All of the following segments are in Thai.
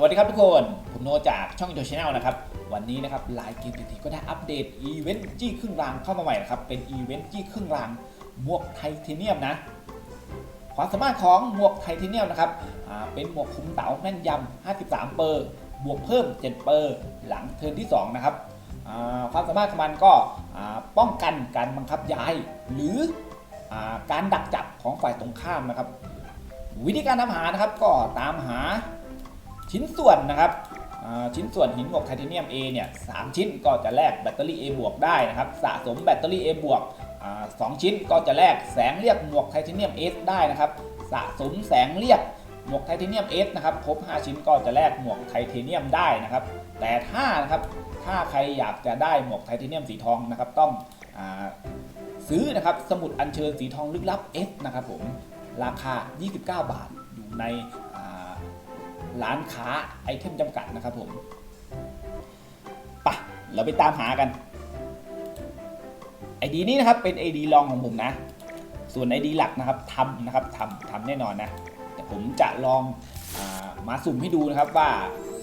สวัสดีครับทุกคน ผมโนจากช่องอินโดชแนลนะครับ วันนี้นะครับไลน์เกมทีก็ได้อัปเดตอีเวนต์จี้ครึ่งรางเข้ามาใหม่นะครับ เป็นอีเวนต์จี้ครึ่งรางหมวกไทเทเนียมนะ ความสามารถของหมวกไทเทเนียมนะครับ เป็นหมวกคุมเต๋าแม่นยำ 53 เปอร์ บวกเพิ่ม 7 เปอร์ หลังเทิร์นที่ 2 นะครับ ความสามารถของมันก็ป้องกันการบังคับย้าย หรืออการดักจับของฝ่ายตรงข้ามนะครับ วิธีการทำหานะครับก็ตามหา ชิ้นส่วนนะครับชิ้นส่วนหินหมวกไทเทเนียม A เนี่ยสามชิ้นก็จะแลกแบตเตอรี่ A บวกได้นะครับสะสมแบตเตอรี่ A บวกสองชิ้นก็จะแลกแสงเรียกหมวกไทเทเนียม S ได้นะครับสะสมแสงเรียกหมวกไทเทเนียม S นะครับครบ 5 ชิ้นก็จะแลกหมวกไทเทเนียมได้นะครับ แต่ถ้านะครับถ้าใครอยากจะได้หมวกไทเทเนียมสีทองนะครับต้องอซื้อนะครับสมุดอัญเชิญสีทองลึกลับ S นะครับผมราคา 29 บาทอยู่ใน ร้านค้าไอเทมจำกัดนะครับผมปะเราไปตามหากันไอดีนี้นะครับเป็น ID ลองของผมนะ ส่วน ID หลักนะครับทำนะครับทำทำแน่นอนนะแต่ผมจะลองอามาสุ่มให้ดูนะครับว่า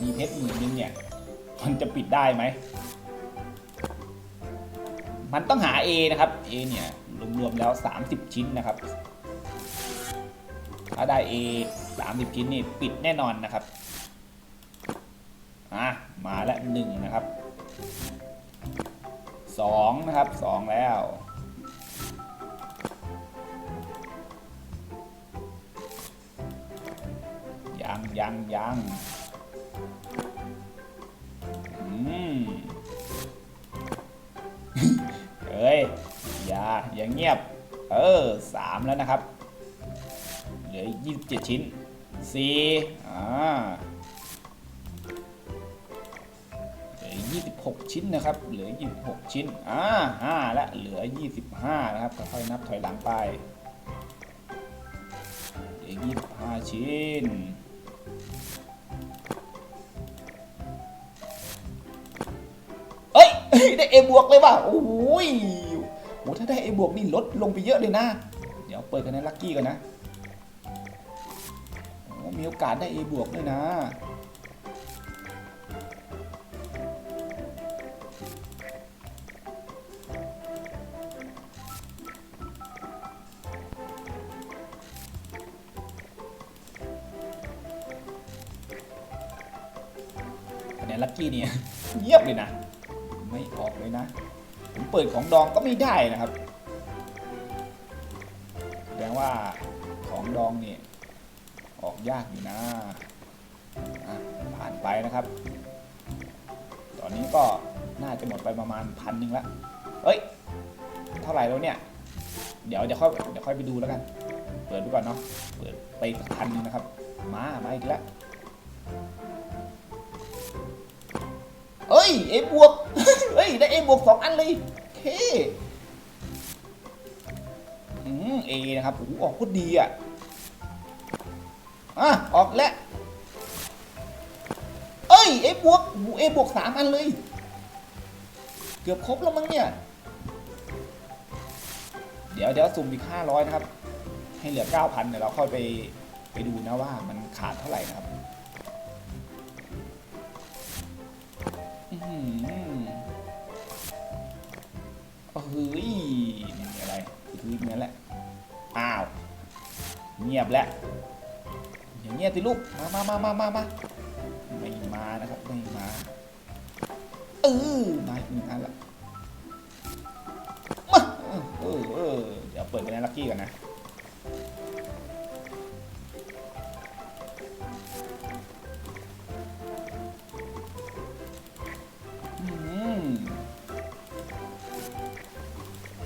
มีเพชรหมื่นนึงเนี่ยมันจะปิดได้ไหมมันต้องหา A นะครับ A เนี่ยรวมๆแล้ว 30 ชิ้นนะครับ ถ้าได้ A 30 ชิ้นนี่ปิดแน่นอนนะครับอะมาแล้วหนึ่งนะครับสองนะครับสองแล้วยังยังยังอืมเฮ้ยอย่า อย่าเงียบ เออสามแล้วนะครับ เหลืออีก27ชิ้น 4อ่าเหลืออีก26ชิ้นนะครับ เหลือ26ชิ้น อ่า5และ เหลือ25นะครับ ค่อยๆนับถอยหลังไป เหลือ25ชิ้นเอ้ย ได้เอบวกเลยว่ะ โอ้โหยโหถ้าได้เอบวกนี่ลดลงไปเยอะเลยนะ เดี๋ยวเปิดคะแนนลัคกี้ก่อนนะโอ้ มีโอกาสได้ A บวกด้วยนะ คะแนนลัคกี้เนี่ยเงียบเลยนะ ไม่ออกเลยนะ ผมเปิดของดองก็ไม่ได้นะครับ แสดงว่าของดองเนี่ย ยากอยู่นะผ่านไปนะครับ ตอนนี้ก็น่าจะหมดไปประมาณพันหนึ่งละเอ้ย เท่าไหร่แล้วเนี่ย เดี๋ยวเดี๋ยวค่อยเดี๋ยวค่อยไปดูแล้วกัน เปิดดูก่อนเนาะ เปิดไปพันหนึ่งนะครับ มา มาอีกแล้วเอ้ย เอบวกเฮ้ย ได้เอบวกสองอันเลยเคอืมเอนะครับ โอ้โหออกโคตรดีอะ อะออกแล้ว เอ้ยเอบวกเอบวกสามอันเลย เกือบครบแล้วมั้งเนี่ย เดี๋ยวเดี๋ยวสุ่มอีกห้าร้อยนะครับ ให้เหลือเก้าพันเดี๋ยวเราค่อยไปไปดูนะว่ามันขาดเท่าไหร่นะครับอื้อหือเฮ้ยนี่อะไรคือนั่นแหละ อ้าว เงียบแล้ว อย่างเงียบสิลูกมามามามามามาไม่มานะครับไม่มาเออมาอีกอันละมาเออเออเดี๋ยวเปิดไปในลักกี้ก่อนนะค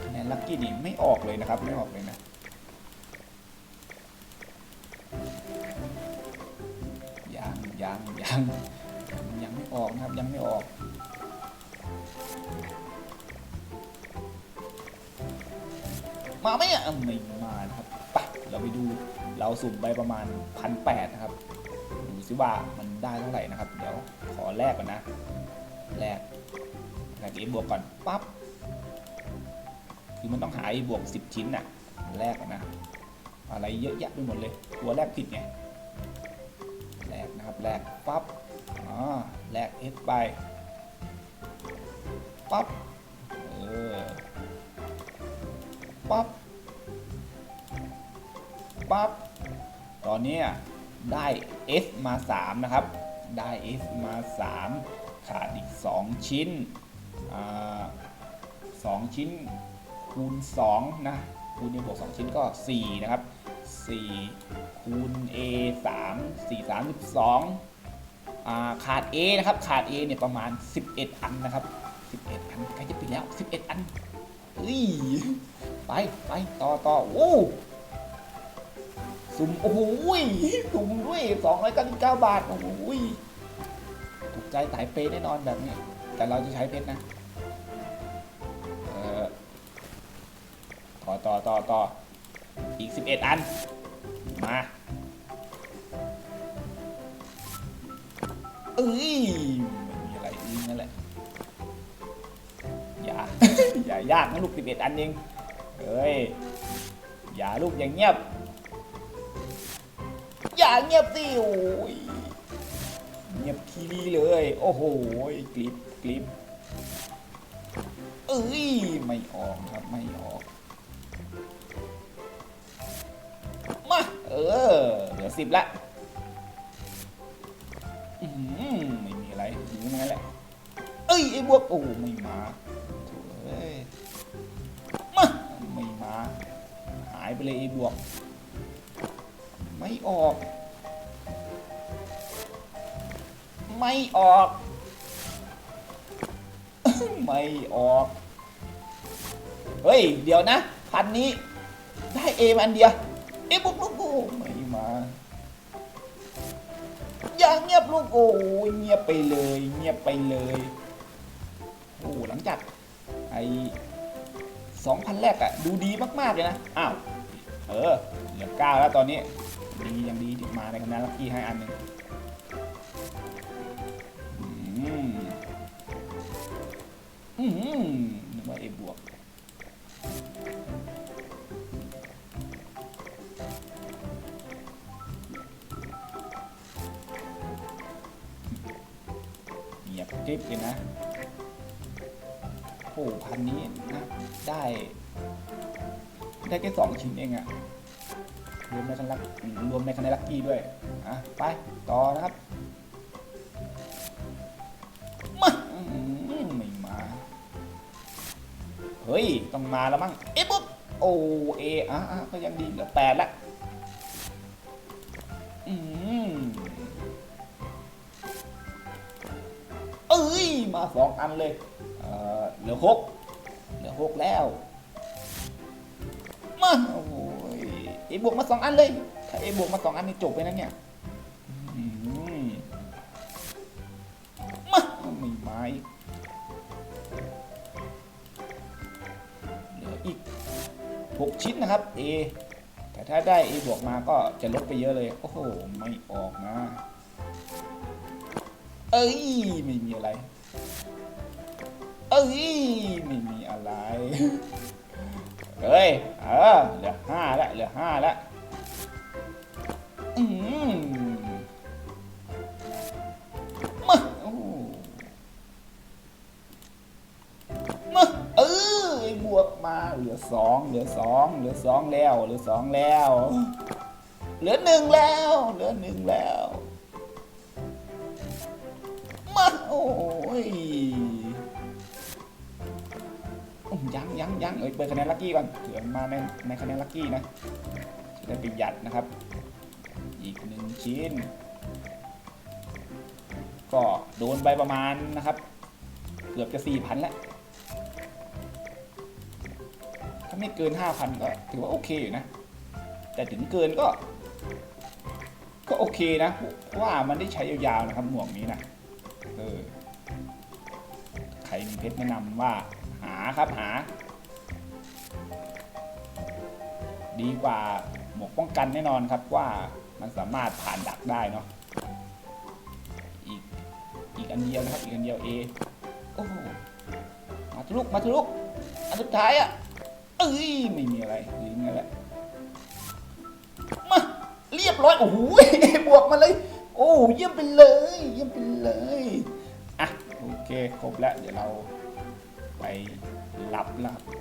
ะแนนลักกี้นี่ไม่ออกเลยนะครับไม่ออกเลยนะ ยังไม่ออกนะครับยังไม่ออกมาไหมอะไม่มานะครับไปเราไปดูเราสุ่มไปประมาณพันแปดนะครับดูซิว่ามันได้เท่าไหร่นะครับ เดี๋ยวขอแลกก่อนนะแลกแลก A บวกก่อนปั๊บคือมันต้องหา A บวก10ชิ้นน่ะแลกก่อนนะ อะไรเยอะแยะไปหมดเลย ตัวแรกผิดไงแลกนะครับแลกปั๊บ แลกเอสไป ปั๊บ เออ ปั๊บ ปั๊บ ตอนนี้ได้ S มา 3 นะครับ ได้ S มา 3 ขาดอีก 2 ชิ้นอ่าสองชิ้นคูณ 2 นะ คูณ A บวก 2 ชิ้นก็ 4 นะครับ 4 คูณ A 3 4 3 12อ่า ขาด A นะครับ ขาด A เนี่ยประมาณ 11 อันนะครับ 11 อันใกล้จะปิดแล้ว 11 อันเฮ้ยไปไปต่อต่อโอ้สุ่มโอ้โหยสุ่มด้วย299 บาท โอ้โหยถูกใจสายเปย์แน่นอนแบบนี้ แต่เราจะใช้เพชรนะเออต่อต่อต่อต่ออีก 11 อัน มา เอ้ยไม่มีอะไรอึ้งนั่นแหละ อย่า อย่ายากนะลูก11อันเองเฮ้ย อย่าลูกอย่างเงียบ อย่าเงียบสิโอ้ยเงียบทีวีเลย โอ้โหกลิปกลิปเอ้ย ไม่ออกครับ ไม่ออก มา เออ เหลือสิบละ งั้นแหละ เอ้ยไอ้บวกโอ้ไม่มาโถเอ้ยมาไม่มา หายไปเลยไอ้บวก ไม่ออก ไม่ออก ไม่ออก เฮ้ย เดี๋ยวนะ พันนี้ ได้เอมอันเดียว เอะบุกลูกโอ้ไม่มาอย่า ลูกโอ้ยเงียบไปเลย เงียบไปเลยโอ้หลังจากไอ้สองพันแรกอะดูดีมากๆเลยนะอ้าวเออเหลือเก้าแล้วตอนนี้ดียังดีที่มาในคณะลักกี้ให้อันหนึ่งอืมอืมนึกว่าเอบวก เงียบกริบเลยนะโอ้พันนี้นะได้ ได้แค่สองชิ้นเองอะรวมในคันลักรวมในคันลักกี้ด้วยอะไปต่อนะครับมาไม่มา เฮ้ย ต้องมาแล้วมั้งเอ๊ะปุ๊บโอเออะอะก็ยังดีเหลือแปดละ มาสองอันเลยเเหลือหกเหลือหกแล้ว มาโอ้ยเอบวกมาสองอันเลย ถ้าเอบวกมาสองอันนี่จบไปนะเนี่ยมาไม่มาอีกเหลืออีกหกชิ้นนะครับ A แต่ถ้าได้ A บวกมาก็จะลดไปเยอะเลย โอ้โห ไม่ออกนะ เอ้ย ไม่มีอะไร อ้ยไม่มีอะไร เฮ้ย เออ เหลือห้าแล้วเหลือห้าแล้วอืมมามาเออบวกมา เหลือสอง เหลือสอง เหลือสองแล้ว เหลือสองแล้ว เหลือหนึ่งแล้ว เหลือหนึ่งแล้ว มา โอ้ย ยังยังยังเอ้ยเปิดคะแนนลัคกี้ก่อนเผื่อมันมาในในคะแนนลัคกี้นะจะได้ประหยัดนะครับ อีกหนึ่งชิ้น ก็โดนไปประมาณนะครับ เกือบจะสี่พันแล้วถ้าไม่เกินห้าพันก็ถือว่าโอเคอยู่นะ แต่ถึงเกินก็ ก็โอเคนะเพราะว่ามันได้ใช้ยาวๆนะครับหมวกนี้นะเออใครมีเพชรแนะนำว่าหาครับหา ดีกว่าหมวกป้องกันแน่นอนครับว่ามันสามารถผ่านดักได้เนาะอีกอีกอันเดียวนะครับอีกอันเดียวเอโอ้มาทะลุมาทะลุอันสุดท้ายอะเอ้ยไม่มีอะไรหรืองั้นแหละมาเรียบร้อยโอ้โหบวกมาเลย โอ้เยี่ยมไปเลยเยี่ยมไปเลยอะโอเคครบแล้วเดี๋ยวเราไปรับแล้วครับ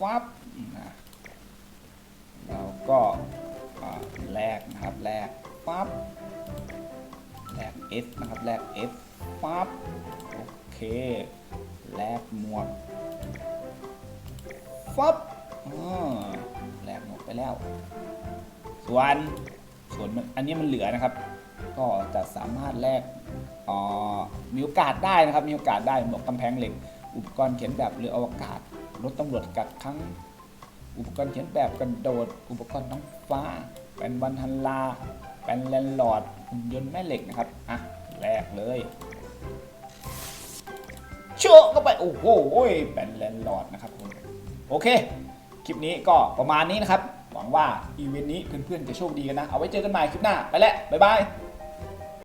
ฟับนะแล้วก็แลกนะครับแลกฟับแลก S นะครับแลก S ฟับโอเคแลกหมวกฟับแลกหมวดไปแล้ว ส่วนส่วนอันนี้มันเหลือนะครับ ก็จะสามารถแลกอ่ามีโอกาสได้นะครับ มีโอกาสได้หมวกกำแพงเหล็ก อุปกรณ์เขียนแบบเรืออวกาศ รถตำรวจกักครั้งอุปกรณ์เขียนแบบกระโดด อุปกรณ์ท้องฟ้าเป็นวันทันลาเป็นแลนด์ลอดหุ่นยนต์แม่เหล็กนะครับ อะแลกเลยโชะเข้าไป โอ้โหเป็นแลนด์ลอดนะครับ โอเค คลิปนี้ก็ประมาณนี้นะครับ หวังว่าอีเวนต์นี้เพื่อนๆจะโชคดีกันนะ เอาไว้เจอกันใหม่คลิปหน้า ไปแล้ว บ๊ายบาย